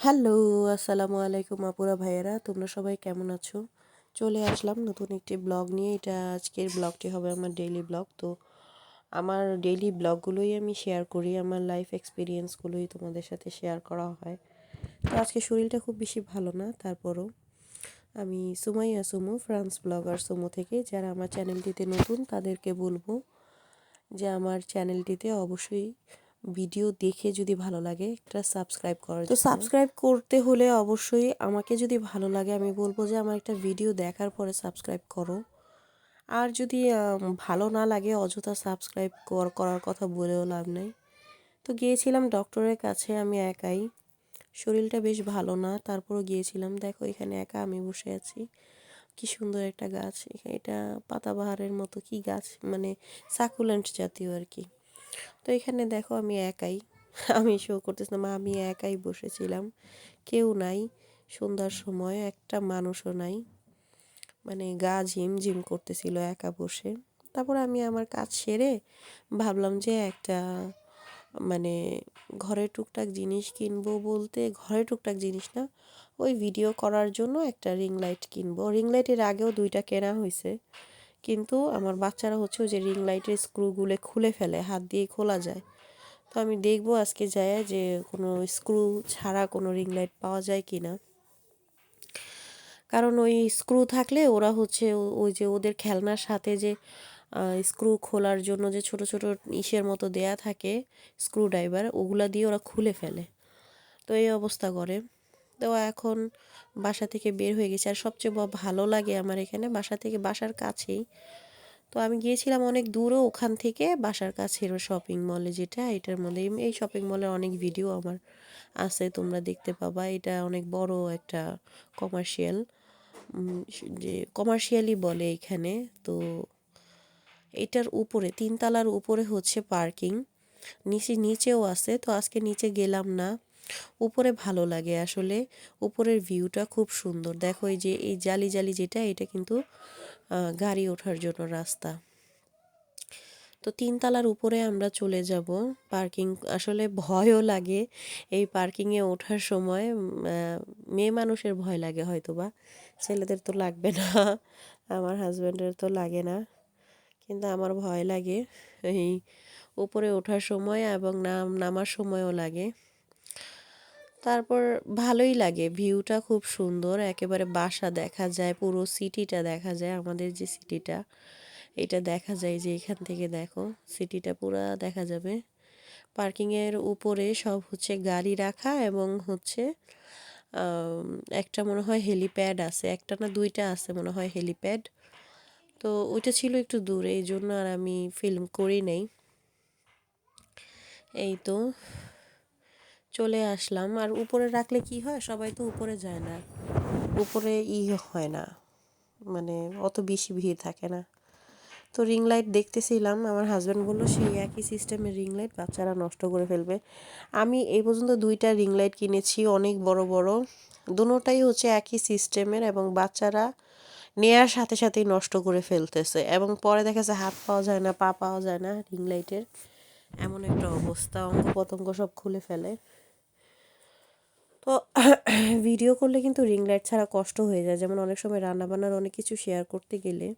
Hello, আসসালামু আলাইকুম আপুরা ভাইয়েরা, তোমরা সবাই কেমন আছো? চলে আসলাম নতুন একটি ব্লগ নিয়ে। এটা আজকের ব্লগটি হবে আমার ডেইলি ব্লগ। তো আমার ডেইলি ব্লগগুলোই আমি শেয়ার করি, আমার লাইফ এক্সপিরিয়েন্সগুলোই তোমাদের সাথে শেয়ার করা হয়। তো আজকে শরীরটা খুব বেশি ভালো না, তারপরও আমি সুমাইয়া সুমু ফ্রান্স ব্লগার সুমু থেকে, যারা আমার চ্যানেলটিতে নতুন তাদেরকে বলব যে আমার চ্যানেলটিতে অবশ্যই ভিডিও দেখে যদি ভালো লাগে একটা সাবস্ক্রাইব করার তো সাবস্ক্রাইব করতে হলে অবশ্যই আমাকে যদি ভালো লাগে আমি বলব যে আমার একটা ভিডিও দেখার পরে সাবস্ক্রাইব করো। আর যদি ভালো না লাগে অযথা সাবস্ক্রাইব করার কথা বলেও লাভ নেই। তো গিয়েছিলাম ডক্টরের কাছে আমি একাই। শরীরটা বেশ ভালো না তারপরও গিয়েছিলাম। দেখো এখানে একা আমি বসে আছি। কি সুন্দর একটা গাছ। এটা পাতাবাহারের মতো কি গাছ মানে সাকুলেন্ট জাতীয় আর কি। তো এখানে দেখো আমি একাই। আমি শো করতেছিলাম, আমি একাই বসেছিলাম। কেউ নাই, সন্ধ্যার সময় একটা মানুষও নাই। মানে গা ঝিম ঝিম করতেছিল একা বসে। তারপর আমি আমার কাজ সেরে ভাবলাম যে একটা মানে ঘরে টুকটাক জিনিস কিনবো বলতে ঘরে টুকটাক জিনিস না, ওই ভিডিও করার জন্য একটা রিং লাইট কিনবো। রিং লাইটের আগেও দুইটা কেনা হয়েছে কিন্তু আমার বাচ্চারা হচ্ছে ওই যে রিং লাইটের স্ক্রুগুলো খুলে ফেলে, হাত দিয়ে খোলা যায়। তো আমি দেখব আজকে যায় যে কোনো স্ক্রু ছাড়া কোনো রিং লাইট পাওয়া যায় কি না কারণ ওই স্ক্রু থাকলে ওরা হচ্ছে ওই যে ওদের খেলনার সাথে যে স্ক্রু খোলার জন্য যে ছোট ছোট ইসের মতো দেয়া থাকে স্ক্রু ড্রাইভার ওগুলা দিয়ে ওরা খুলে ফেলে। তো এই অবস্থা করে। তো এখন বাসা থেকে বের হয়ে গেছে। আর সবচেয়ে ভালো লাগে আমার এখানে বাসা থেকে বাসার কাছেই। তো আমি গিয়েছিলাম অনেক দূরও ওখান থেকে বাসার কাছের শপিং মলে যেটা, এটার মধ্যে এই শপিং মলে অনেক ভিডিও আমার আছে, তোমরা দেখতে পাবা। এটা অনেক বড় একটা কমার্শিয়াল যে কমার্শিয়ালি বলে এখানে। তো এটার উপরে, তিনতলার উপরে হচ্ছে পার্কিং নিচে, নিচেও আছে। তো আজকে নিচে গেলাম না। উপরে ভালো লাগে আসলে। উপরের ভিউটা খুব সুন্দর। দেখো এই যে, এই জালি জালি যেটা, এটা কিন্তু গাড়ি ওঠার জন্য রাস্তা। তো তিনতলার উপরে আমরা চলে যাব। পার্কিং, আসলে ভয়ও লাগে এই পার্কিংয়ে ওঠার সময়। মেয়ে মানুষের ভয় লাগে হয়তো বা ছেলেদের তো লাগবে না। আমার হাজব্যান্ডের তো লাগে না। কিন্তু আমার ভয় লাগে এই উপরে ওঠার সময় এবং নাম, নামার সময়ও লাগে। তারপর ভালোই লাগে। ভিউটা খুব সুন্দর, একেবারে বাসা দেখা যায়, পুরো সিটিটা দেখা যায়, আমাদের যে সিটিটা, এটা দেখা যায় যে এখান থেকে দেখো, সিটিটা পুরো দেখা যাবে। পার্কিংয়ের উপরে সব হচ্ছে গাড়ি রাখা এবং হচ্ছে একটা মনে হয় হেলিপ্যাড আছে, একটা না দুইটা আছে মনে হয় হেলিপ্যাড। তো ওইটা ছিল একটু দূরে এই জন্য আর আমি ফিল্ম করি নাই। এই তো। চলে আসলাম। আর উপরে রাখলে কি হয়? সবাই তো উপরে যায় না। উপরে ই হয় না। মানে অত বেশি ভিড় থাকে না। তো রিং লাইট দেখতেছিলাম। আমার হাজব্যান্ড বলল, সেই একই সিস্টেমের রিং লাইট বাচ্চারা নষ্ট করে ফেলবে। আমি এই পর্যন্ত দুইটা রিং লাইট কিনেছি, অনেক বড় বড়। দুটোটাই হচ্ছে একই সিস্টেমের এবং বাচ্চারা নেয়ার সাথে সাথেই নষ্ট করে ফেলতেছে। এবং পরে দেখা যাচ্ছে হাত পাওয়া যায় না, পা পাওয়া যায় না রিং লাইটের এমন একটা অবস্থা। অঙ্গ পতঙ্গ সব খুলে ফেলে। তো ভিডিও করলে কিন্তু রিং লাইট ছাড়া কষ্ট হয়ে যায়। যেমন অনেক সময় রান্নাবান্নার অনেক কিছু শেয়ার করতে গেলে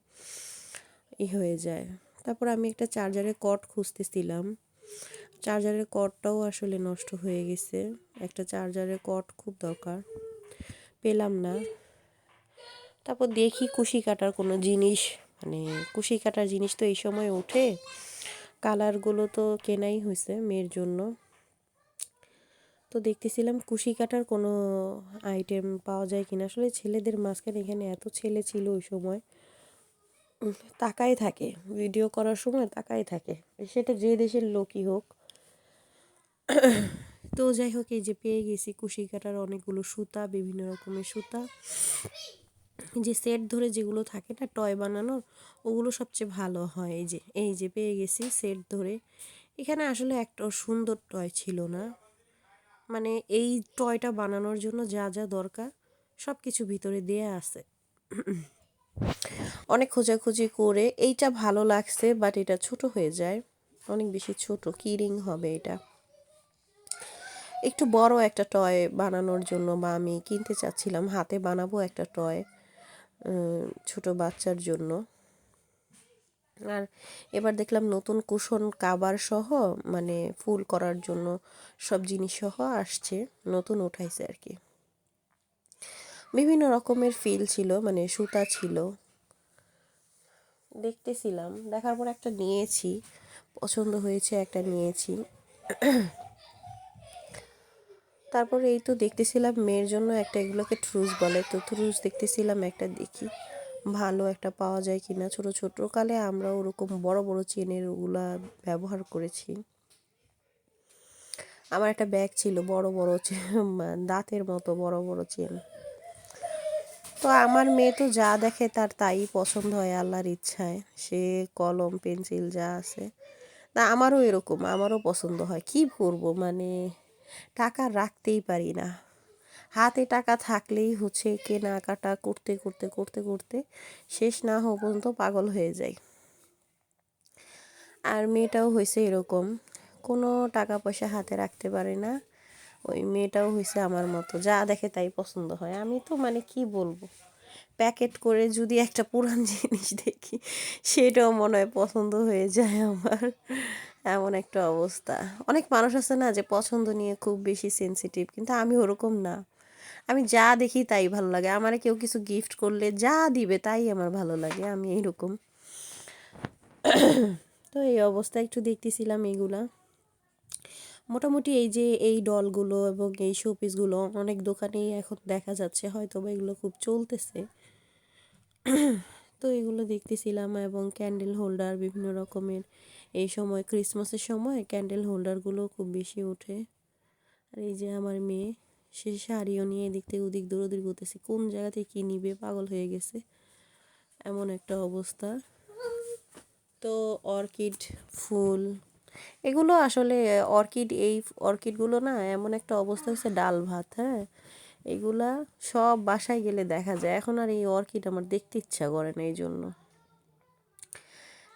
ই হয়ে যায়। তারপর আমি একটা চার্জারের কট খুঁজতেছিলাম। চার্জারের কটটাও আসলে নষ্ট হয়ে গেছে। একটা চার্জারের কট খুব দরকার। পেলাম না। তারপর দেখি কুশি কাটার কোনো জিনিস মানে কুশি কাটার জিনিস তো এই সময় ওঠে। কালারগুলো তো কেনাই হয়েছে মেয়ের জন্য। তো দেখতেছিলাম কুশি কাটার কোনো আইটেম পাওয়া যায় কিনা। আসলে ছেলেদের মাঝখানে এখানে এত ছেলে ছিল ওই সময়। তাকাই থাকে। ভিডিও করার সময় তাকাই থাকে। সেটা যে দেশের লোকই হোক। তো যাই হোক, এই যে পেয়ে গেছি কুশি কাটার অনেকগুলো সুতা, বিভিন্ন রকমের সুতা। যে সেট ধরে যেগুলো থাকে না টয় বানানোর, ওগুলো সবচেয়ে ভালো হয়। এই যে এই যে পেয়ে গেছি সেট ধরে। এখানে আসলে একটা সুন্দর টয় ছিল না। মানে এই টয়টা বানানোর জন্য যা যা দরকার সব কিছু ভিতরে দেয়া আছে। অনেক খোঁজাখুঁজি করে এইটা ভালো লাগছে বাট এটা ছোট হয়ে যায়। অনেক বেশি ছোট, কি রিং হবে এটা? একটু বড় একটা টয় বানানোর জন্য বা আমি কিনতে চাচ্ছিলাম, হাতে বানাবো একটা টয় ছোট বাচ্চার জন্য। আর এবার দেখলাম নতুন কুশন কাবার সহ মানে ফুল করার জন্য সব জিনিস সহ আসছে, নতুন উঠাইছে আর কি। বিভিন্ন রকমের ফিল ছিল মানে সুতা ছিল। দেখতেছিলাম, দেখার পর একটা নিয়েছি, পছন্দ হয়েছে একটা নিয়েছি। তারপরে এই তো দেখতেছিলাম মেয়ের জন্য একটা এগুলোকে ট্রুজ বলে, তো ট্রুজ দেখতেছিলাম একটা দেখি। ভালো একটা পাওয়া যায় কিনা ছোট ছোট কালে আমরা ওরকম বড় বড় চেনের ওগুলা ব্যবহার করেছি। আমার একটা ব্যাগ ছিল বড় বড় দাঁতের মতো বড় বড় চেন। তো আমার মেয়ে তো যা দেখে তার তাই পছন্দ হয় আল্লাহর ইচ্ছায়। সে কলম, পেন্সিল যা আছে। তা আমারও এরকম, আমারও পছন্দ হয়। কি করব মানে টাকা রাখতেই পারি না। হাতে টাকা থাকলেই হচ্ছে কেনাকাটা করতে করতে করতে করতে শেষ না হওয়া পর্যন্ত পাগল হয়ে যায়। আর মেয়েটাও হয়েছে এরকম। কোনো টাকা পয়সা হাতে রাখতে পারে না। ওই মেয়েটাও হয়েছে আমার মতো। যা দেখে তাই পছন্দ হয়। আমি তো মানে কি বলব? প্যাকেট করে যদি একটা পুরান জিনিস দেখি, সেটাও মনে হয় পছন্দ হয়ে যায় আমার। এমন একটা অবস্থা। অনেক মানুষ আছে না যে পছন্দ নিয়ে খুব বেশি সেন্সিটিভ কিন্তু আমি ওরকম না। আমি যা দেখি তাই ভালো লাগে। আমার কেউ কিছু গিফট করলে যা দিবে তাই আমার ভালো লাগে, আমি এইরকম। তো এই অবস্থা একটু দেখতেছিলাম এইগুলা মোটামুটি এই যে এই ডলগুলো এবং এই শোপিসগুলো অনেক দোকানেই এখন দেখা যাচ্ছে হয়তো বা এগুলো খুব চলতেছে। তো এগুলো দেখতেছিলাম এবং ক্যান্ডেল হোল্ডার বিভিন্ন রকমের। এই সময় ক্রিসমাসের সময় ক্যান্ডেল হোল্ডারগুলো খুব বেশি ওঠে। আর এই যে আমার মেয়ে। সে শাড়িও নিয়ে এদিক থেকে ওদিক দৌড়োদৌড়ি করতেছে। কোন জায়গা থেকে কী নিবে? পাগল হয়ে গেছে। এমন একটা অবস্থা। তো অর্কিড, ফুল এগুলো আসলে অর্কিড এই অর্কিডগুলো না এমন একটা অবস্থা হচ্ছে ডাল ভাত হ্যাঁ? এগুলা সব বাসায় গেলে দেখা যায়। এখন আর এই অর্কিড আমার দেখতে ইচ্ছা করে না এই জন্য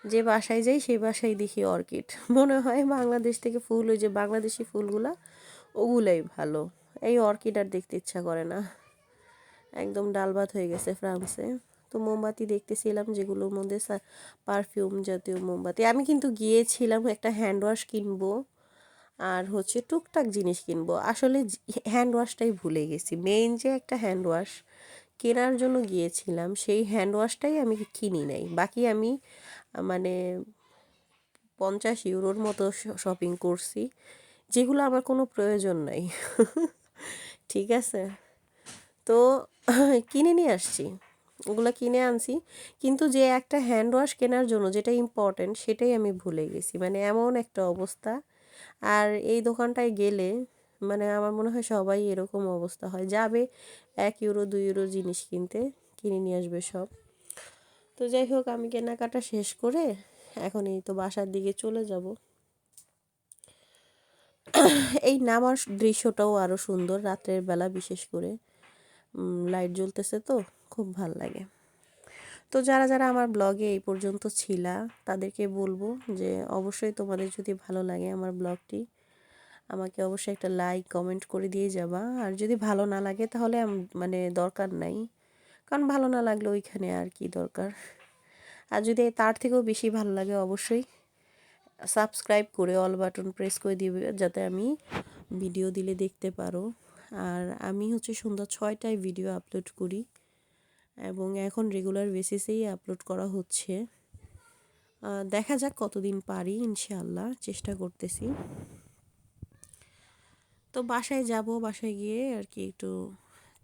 যে বাসায় যাই, সেই বাসায় দেখি অর্কিড। মনে হয় বাংলাদেশ থেকে ফুল, ওই যে বাংলাদেশি ফুলগুলা, ওগুলাই ভালো। এই অর্কিড আর দেখতে ইচ্ছা করে না। একদম ডাল ভাত হয়ে গেছে ফ্রান্সে। তো মোমবাতি দেখতেছিলাম যেগুলোর মধ্যে পারফিউম জাতীয় মোমবাতি। আমি কিন্তু গিয়েছিলাম একটা হ্যান্ড ওয়াশ কিনবো আর হচ্ছে টুকটাক জিনিস কিনবো। আসলে হ্যান্ড ওয়াশটাই ভুলে গেছি। মেইন যে একটা হ্যান্ড ওয়াশ কেনার জন্য গিয়েছিলাম, সেই হ্যান্ড ওয়াশটাই আমি কিনি নাই। বাকি আমি মানে পঞ্চাশ ইউরোর মতো শপিং করছি। যেগুলো আমার কোনো প্রয়োজন নাই। ঠিক আছে। তো কিনে নিয়ে আসছি। ওগুলো কিনে আনছি। কিন্তু যে একটা হ্যান্ড ওয়াশ কেনার জন্য যেটা ইম্পর্ট্যান্ট সেটাই আমি ভুলে গেছি। মানে এমন একটা অবস্থা। আর এই দোকানটায় গেলে মানে আমার মনে হয় সবাই এরকম অবস্থা হয়। যাবে এক ইউরো দুই ইউরো জিনিস কিনতে, কিনে নিয়ে আসবে সব। তো যাই হোক, আমি কেনাকাটা শেষ করে এখন এই তো বাসার দিকে চলে যাব। এই নামার দৃশ্যটাও আরও সুন্দর রাত্রের বেলা বিশেষ করে। লাইট জ্বলতেছে তো, খুব ভালো লাগে। তো যারা যারা আমার ব্লগে এই পর্যন্ত ছিলা, তাদেরকে বলব যে অবশ্যই তোমাদের যদি ভালো লাগে আমার ব্লগটি আমাকে অবশ্যই একটা লাইক কমেন্ট করে দিয়ে যাবা। আর যদি ভালো না লাগে তাহলে মানে দরকার নাই। কারণ ভালো না লাগলে ওইখানে আর কি দরকার। আর যদি তার থেকেও বেশি ভালো লাগে অবশ্যই সাবস্ক্রাইব করে অল বাটন প্রেস করে দিবে যাতে আমি ভিডিও দিলে দেখতে পারো। আর আমি হচ্ছে সন্ধ্যা ছয়টায় ভিডিও আপলোড করি এবং এখন রেগুলার বেসিসেই আপলোড করা হচ্ছে। দেখা যাক কতদিন পারি ইনশাল্লাহ চেষ্টা করতেছি। তো বাসায় যাব, বাসায় গিয়ে আর কি একটু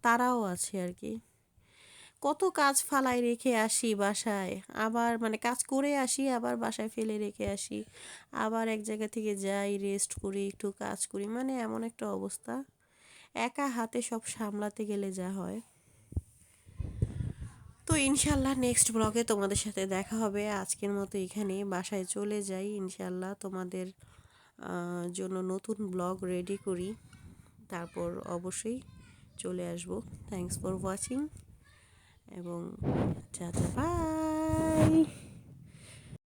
তারাও আছে আর কি। কত কাজ ফালাই রেখে আসি বাসায়। আবার মানে কাজ করে আসি, আবার বাসায় ফেলে রেখে আসি। আবার এক জায়গা থেকে যাই রেস্ট করি, একটু কাজ করি মানে এমন একটা অবস্থা। একা হাতে সব সামলাতে গেলে যা হয়। তো ইনশাল্লাহ নেক্সট ব্লগে তোমাদের সাথে দেখা হবে। আজকের মতো এখানে বাসায় চলে যাই ইনশাল্লাহ। তোমাদের জন্য নতুন ব্লগ রেডি করি। তারপর অবশ্যই চলে আসব। থ্যাংকস ফর ওয়াচিং এবং চাচা বাই